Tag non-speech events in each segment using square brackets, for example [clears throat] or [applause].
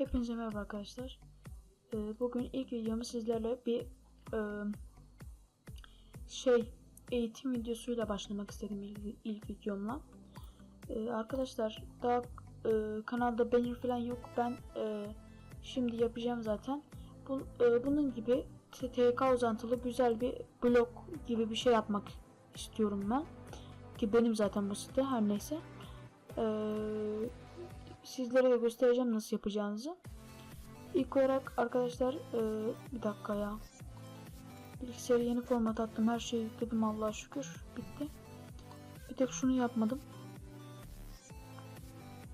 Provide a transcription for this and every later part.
Hepinize merhaba arkadaşlar. Ee, bugün ilk videomu sizlerle bir e, şey eğitim videosuyla başlamak istedim ilk, ilk videomla. Ee, arkadaşlar daha e, kanalda banner falan yok. Ben e, şimdi yapacağım zaten. Bu, bunun gibi TK uzantılı güzel bir blog gibi bir şey yapmak istiyorum ben. Ki benim zaten bu site her neyse. Eee sizlere de göstereceğim nasıl yapacağınızı. İlk olarak arkadaşlar e, bir dakika ya. Bilgisayarı yeni format attım. Her şeyi yükledim Allah'a şükür. Bitti. Bir tek şunu yapmadım.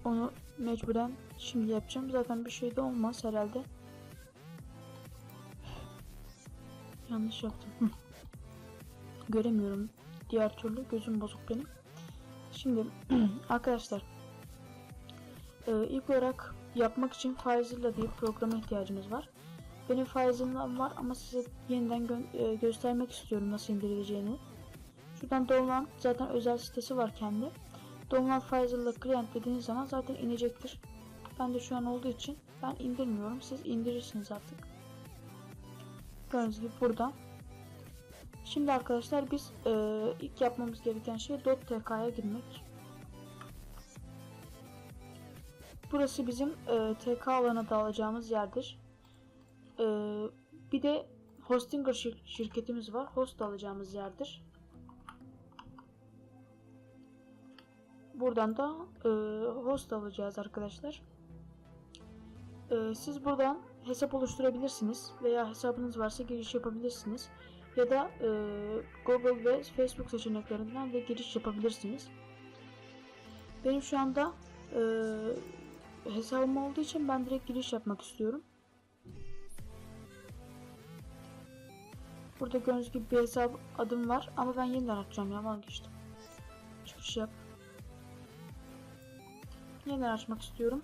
Onu mecburen şimdi yapacağım. Zaten bir şey de olmaz herhalde. Yanlış yaptım. [laughs] Göremiyorum. Diğer türlü gözüm bozuk benim. Şimdi [clears throat] arkadaşlar ee, ilk olarak yapmak için FileZilla diye bir programa ihtiyacımız var. Benim FileZilla'm var ama size yeniden gö e, göstermek istiyorum nasıl indirileceğini. Şuradan download zaten özel sitesi var kendi. Download FileZilla client dediğiniz zaman zaten inecektir. Ben de şu an olduğu için ben indirmiyorum. Siz indirirsiniz artık. Gördüğünüz gibi burada. Şimdi arkadaşlar biz e, ilk yapmamız gereken şey .tk'ya girmek. Burası bizim e, TK alana dağılacağımız yerdir. E, bir de Hostinger şir şirketimiz var. Host alacağımız yerdir. Buradan da e, host alacağız arkadaşlar. E, siz buradan hesap oluşturabilirsiniz veya hesabınız varsa giriş yapabilirsiniz. Ya da e, Google ve Facebook seçeneklerinden de giriş yapabilirsiniz. Benim şu anda e, hesabım olduğu için ben direkt giriş yapmak istiyorum. Burada gördüğünüz gibi bir hesap adım var ama ben yeniden açacağım ya vazgeçtim. Çıkış yap. Yeniden açmak istiyorum.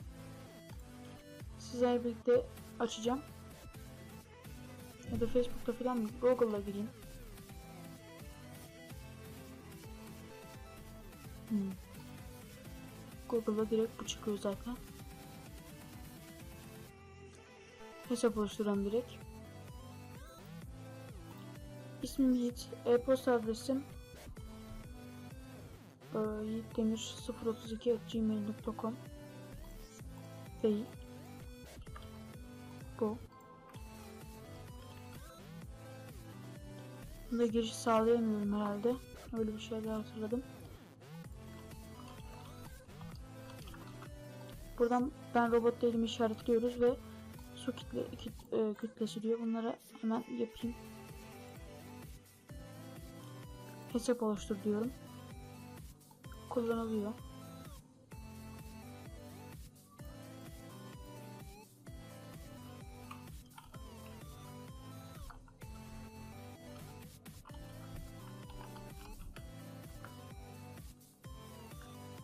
Sizlerle birlikte açacağım. Ya da Facebook'ta falan? Google'la gireyim. Hmm. Google'da direkt bu çıkıyor zaten. Hesap oluşturan direkt. İsmim Yiğit. E-posta adresim e, yiğitdemir032 gmail.com değil. Bu. Bunda giriş sağlayamıyorum herhalde. Öyle bir şeyler hatırladım. Buradan ben robot değilimi işaretliyoruz ve su kitle, kit, e, kütlesi diyor. Bunları hemen yapayım. Hesap oluştur diyorum. Kullanılıyor.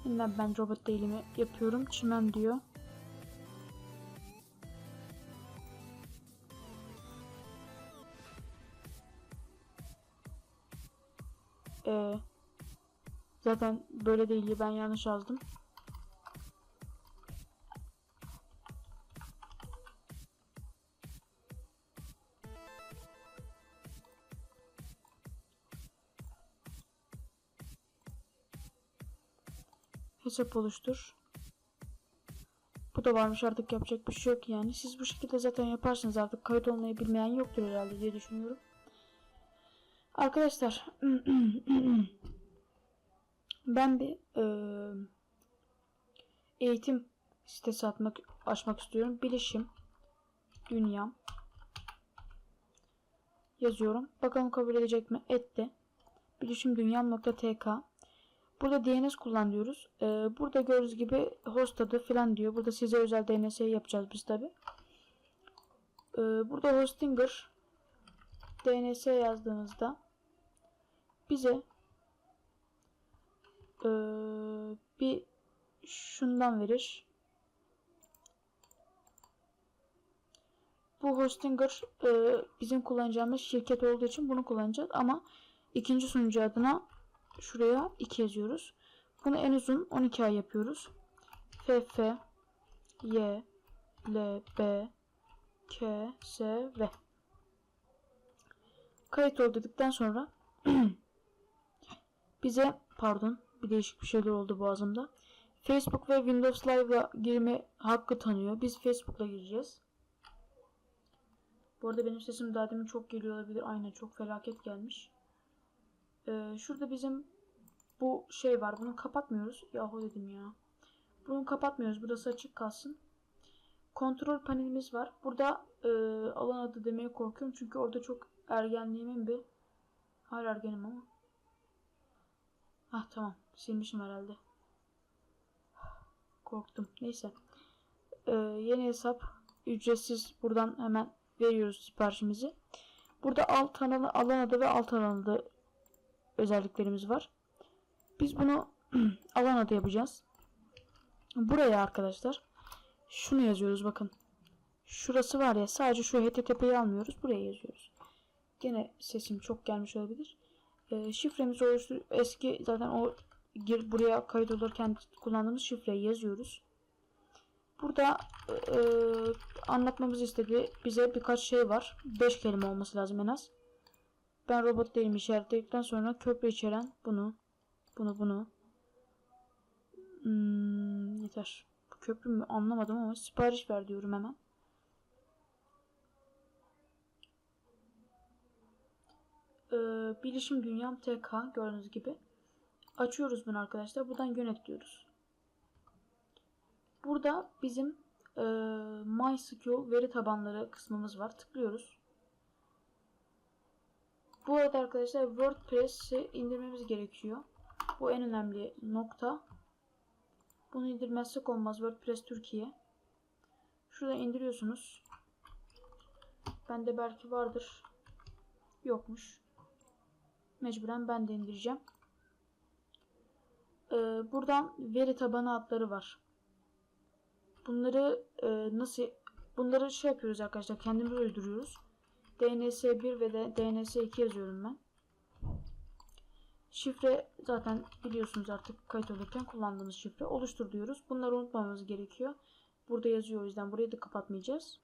Yeniden ben robot değilimi yapıyorum. Çimen diyor. Zaten böyle değil ben yanlış yazdım. Hesap oluştur. Bu da varmış artık yapacak bir şey yok yani. Siz bu şekilde zaten yaparsınız artık kayıt olmayı bilmeyen yoktur herhalde diye düşünüyorum. Arkadaşlar [clears throat] ben bir e, eğitim sitesi atmak açmak istiyorum. Bilişim dünya yazıyorum. Bakalım kabul edecek mi? Etti. Bilişim dünya.tk Burada DNS kullan diyoruz. Ee, burada gördüğünüz gibi host adı falan diyor. Burada size özel DNS yapacağız biz tabi. Ee, burada Hostinger DNS yazdığınızda bize e, bir şundan verir. Bu Hostinger e, bizim kullanacağımız şirket olduğu için bunu kullanacağız ama ikinci sunucu adına şuraya 2 yazıyoruz. Bunu en uzun 12 ay yapıyoruz. FF Y L, B, K, S, V. Kayıt ol dedikten sonra [clears throat] bize pardon bir değişik bir şeyler oldu boğazımda. Facebook ve Windows Live'la girme hakkı tanıyor. Biz Facebook'la gireceğiz. Bu arada benim sesim daha demin çok geliyor olabilir. Aynen çok felaket gelmiş. Ee, şurada bizim bu şey var. Bunu kapatmıyoruz. Yahu dedim ya. Bunu kapatmıyoruz. Burası açık kalsın. Kontrol panelimiz var. Burada e, alan adı demeye korkuyorum. Çünkü orada çok ergenliğimin bir hala ergenim ama. Ah tamam. Silmişim herhalde. Korktum. Neyse. Ee, yeni hesap ücretsiz. Buradan hemen veriyoruz siparişimizi. Burada alt alanı, alan adı ve alt alan adı özelliklerimiz var. Biz bunu [clears throat] alan adı yapacağız. Buraya arkadaşlar şunu yazıyoruz bakın. Şurası var ya sadece şu HTTP'yi almıyoruz. Buraya yazıyoruz. Gene sesim çok gelmiş olabilir. Ee, şifremizi oluştur eski zaten o gir buraya kayıt olurken kullandığımız şifreyi yazıyoruz. Burada e, anlatmamızı istediği bize birkaç şey var. 5 kelime olması lazım en az. Ben robot değilim işaretledikten sonra köprü içeren bunu, bunu, bunu. Hmm, yeter. Bu köprü mü anlamadım ama sipariş ver diyorum hemen. Ee, bilişim dünyam TK gördüğünüz gibi. Açıyoruz bunu arkadaşlar. Buradan yönet diyoruz. Burada bizim e, MySQL veri tabanları kısmımız var. Tıklıyoruz. Bu arada arkadaşlar WordPress'i indirmemiz gerekiyor. Bu en önemli nokta. Bunu indirmezsek olmaz. WordPress Türkiye. Şurada indiriyorsunuz. Bende belki vardır. Yokmuş. Mecburen ben de indireceğim. Ee, buradan veri tabanı adları var. Bunları e, nasıl bunları şey yapıyoruz arkadaşlar kendimiz uyduruyoruz. DNS1 ve de DNS2 yazıyorum ben. Şifre zaten biliyorsunuz artık kayıt olurken kullandığımız şifre. Oluştur diyoruz. Bunları unutmamamız gerekiyor. Burada yazıyor o yüzden burayı da kapatmayacağız.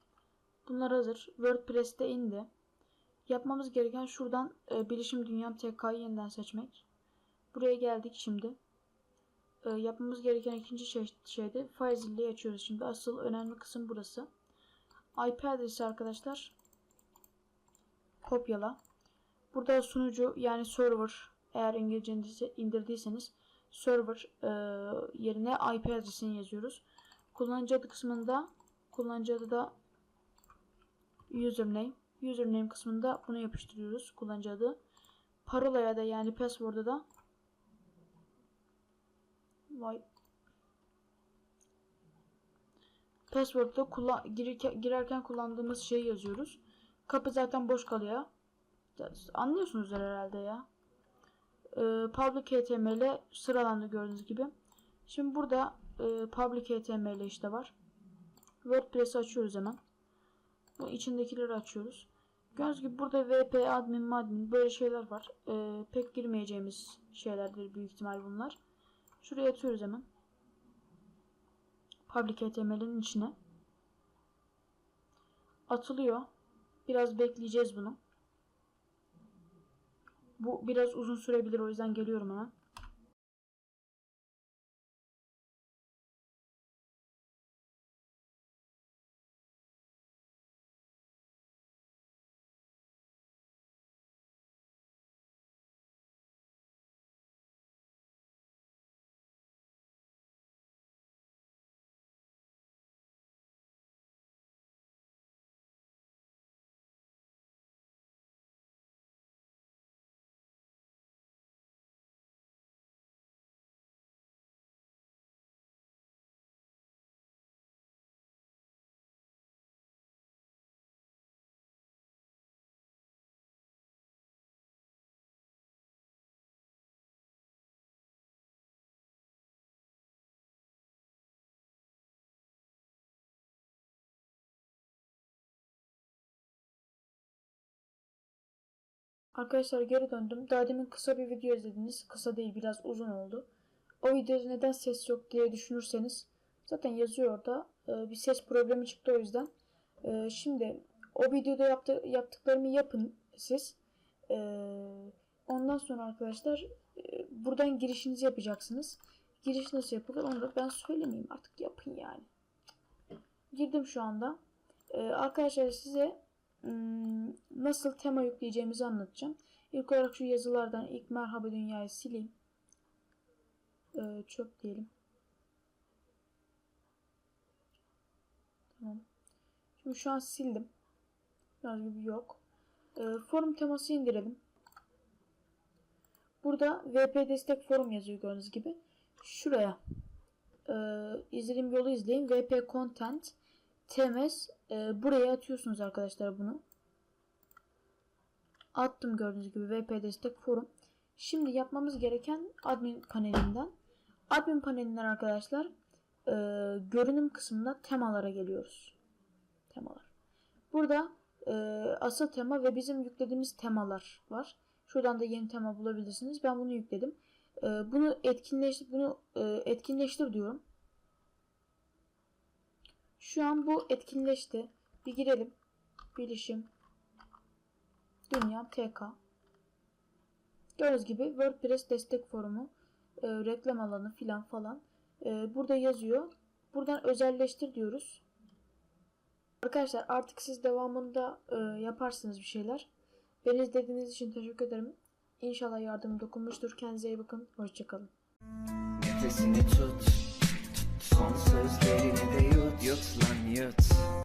Bunlar hazır. WordPress'te indi. Yapmamız gereken şuradan e, Bilişim Dünyam TK'yı yeniden seçmek. Buraya geldik şimdi. E, yapmamız gereken ikinci şey, şey de FileZilla'yı açıyoruz. Şimdi asıl önemli kısım burası. IP adresi arkadaşlar kopyala. Burada sunucu yani server eğer İngilizce indirdiyseniz server e, yerine IP adresini yazıyoruz. Kullanıcı adı kısmında kullanıcı adı da username username kısmında bunu yapıştırıyoruz kullanıcı adı. Parolaya da yani password'a da Vay. Password'da kullan girirken, girerken kullandığımız şeyi yazıyoruz. Kapı zaten boş kalıyor. Anlıyorsunuz herhalde ya. Ee, public HTML sıralandı gördüğünüz gibi. Şimdi burada e, public HTML işte var. WordPress'i açıyoruz hemen. Bu içindekileri açıyoruz. Gördüğünüz gibi burada VP, admin, admin böyle şeyler var. Ee, pek girmeyeceğimiz şeylerdir büyük ihtimal bunlar. Şuraya atıyoruz hemen. Public HTML'in içine. Atılıyor. Biraz bekleyeceğiz bunu. Bu biraz uzun sürebilir o yüzden geliyorum hemen. Arkadaşlar geri döndüm. Daha demin kısa bir video izlediniz. Kısa değil biraz uzun oldu. O videoda neden ses yok diye düşünürseniz zaten yazıyor orada. Ee, bir ses problemi çıktı o yüzden. Ee, şimdi o videoda yaptı, yaptıklarımı yapın siz. Ee, ondan sonra arkadaşlar e, buradan girişinizi yapacaksınız. Giriş nasıl yapılır onu da ben söylemeyeyim artık yapın yani. Girdim şu anda. Ee, arkadaşlar size hmm, nasıl tema yükleyeceğimizi anlatacağım. İlk olarak şu yazılardan ilk merhaba dünyayı sileyim. Ee, çöp diyelim. Tamam. Şimdi şu an sildim. Gördüğünüz gibi yok. Ee, forum teması indirelim. Burada VP destek forum yazıyor gördüğünüz gibi. Şuraya e, izlediğim yolu izleyin. VP content tms e, buraya atıyorsunuz arkadaşlar bunu. Attım gördüğünüz gibi VP destek forum. Şimdi yapmamız gereken admin panelinden. Admin panelinden arkadaşlar e, görünüm kısmında temalara geliyoruz. Temalar. Burada e, asıl tema ve bizim yüklediğimiz temalar var. Şuradan da yeni tema bulabilirsiniz. Ben bunu yükledim. E, bunu etkinleştir, bunu e, etkinleştir diyorum. Şu an bu etkinleşti. Bir girelim. Bilişim. Dünya TK. Gördüğünüz gibi WordPress destek forumu, e, reklam alanı filan falan. E, burada yazıyor. Buradan özelleştir diyoruz. Arkadaşlar artık siz devamında e, yaparsınız bir şeyler. Beni izlediğiniz için teşekkür ederim. İnşallah yardım dokunmuştur. Kendinize iyi bakın. Hoşçakalın. Nefesini tut Son sözlerini de yut Yut lan yut